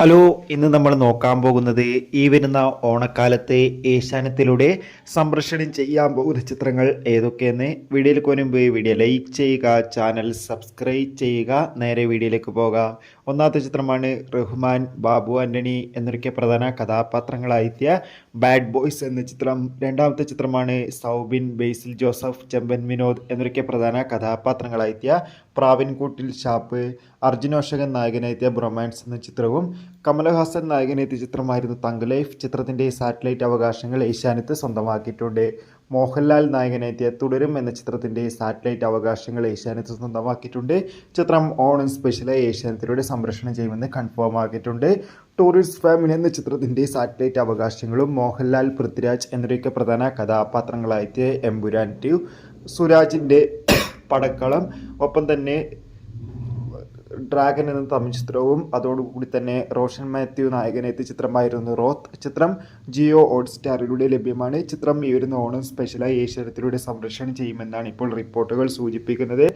Hello ഇന്ന് നമ്മൾ നോക്കാൻ പോകുന്നത് ഈ വരുന്ന ഓണക്കാലത്തെ ഏഷ്യാനത്തിലൂടെ സംപ്രേഷണം ചെയ്യാൻ പോകുന്ന ചിത്രങ്ങൾ ഏതൊക്കെയെന്ന് വീഡിയോയിൽ മുൻപ് വീഡിയോ ലൈക്ക് ചെയ്യുക ചാനൽ സബ്സ്ക്രൈബ് ചെയ്യുക നേരെ വീഡിയോയിലേക്ക് പോകാം. ഒന്നാമത്തെ ചിത്രമാണ് റഹ്മാൻ ബാബു ആന്റണി എന്നൊക്കെ പ്രധാന കഥാപാത്രങ്ങളായെത്തിയ ബാഡ് ബോയ്സ് എന്ന ചിത്രം. രണ്ടാമത്തെ ചിത്രമാണ് സൗബിൻ ബേസിൽ ജോസഫ് ചെമ്പൻ വിനോദ് എന്നൊക്കെ പ്രധാന കഥാപാത്രങ്ങളായെത്തിയ പ്രാവിൻകൂട്ടിൽ ഷാപ്പ് അർജുനോഷകൻ നായകനായിത്തിയ ബ്രൊമാൻസ് എന്ന ചിത്രവും കമലഹാസൻ നായകനെത്തിയ ചിത്രമായിരുന്നു തങ്ക് ലൈഫ്. ചിത്രത്തിന്റെ സാറ്റലൈറ്റ് അവകാശങ്ങൾ ഏഷ്യാനെറ്റ് സ്വന്തമാക്കിയിട്ടുണ്ട്. മോഹൻലാൽ നായകനെത്തിയ തുടരും എന്ന ചിത്രത്തിന്റെ സാറ്റലൈറ്റ് അവകാശങ്ങൾ ഏഷ്യാനെറ്റ് സ്വന്തമാക്കിയിട്ടുണ്ട്. ചിത്രം ഓണം സ്പെഷ്യലായി ഏഷ്യാനെറ്റിലൂടെ സംരക്ഷണം ചെയ്യുമെന്ന് കൺഫേം ആക്കിയിട്ടുണ്ട്. ടൂറിസ്റ്റ് ഫാമിലി എന്ന ചിത്രത്തിന്റെ സാറ്റലൈറ്റ് അവകാശങ്ങളും മോഹൻലാൽ പൃഥ്വിരാജ് എന്നിവയൊക്കെ പ്രധാന കഥാപാത്രങ്ങളായിട്ട് എംപുരാൻ ടു. സുരാജിന്റെ പടക്കളം. ഒപ്പം തന്നെ ഡ്രാഗൻ എന്ന തമിഴ് ചിത്രവും അതോടുകൂടി തന്നെ റോഷൻ മാത്യു നായകനെത്തിയ ചിത്രമായിരുന്നു റോത്ത് ചിത്രം. ജിയോ ഹോട്ട്സ്റ്റാറിലൂടെ ലഭ്യമാണ്. ചിത്രം ഈ വരുന്ന ഓണം സ്പെഷ്യലായി ഏഷ്യാനെറ്റിലൂടെ സംരക്ഷണം ചെയ്യുമെന്നാണ് ഇപ്പോൾ റിപ്പോർട്ടുകൾ സൂചിപ്പിക്കുന്നത്.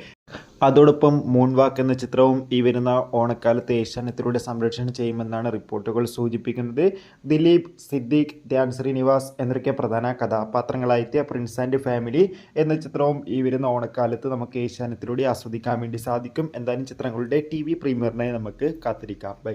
അതോടൊപ്പം മൂൺ വാക്ക് എന്ന ചിത്രവും ഈ വരുന്ന ഓണക്കാലത്ത് ഏഷ്യാനെത്തിലൂടെ സംരക്ഷണം ചെയ്യുമെന്നാണ് റിപ്പോർട്ടുകൾ സൂചിപ്പിക്കുന്നത്. ദിലീപ് സിദ്ദീഖ് ധ്യാൻ ശ്രീനിവാസ് എന്നൊക്കെ പ്രധാന കഥാപാത്രങ്ങളായെത്തിയ പ്രിൻസ് ആൻഡ് ഫാമിലി എന്ന ചിത്രവും ഈ വരുന്ന ഓണക്കാലത്ത് നമുക്ക് ഏഷ്യാനെത്തിലൂടെ ആസ്വദിക്കാൻ വേണ്ടി സാധിക്കും. എന്തായാലും ചിത്രങ്ങളുടെ ടി വി പ്രീമിയറിനായി നമുക്ക് കാത്തിരിക്കാം. ബൈ.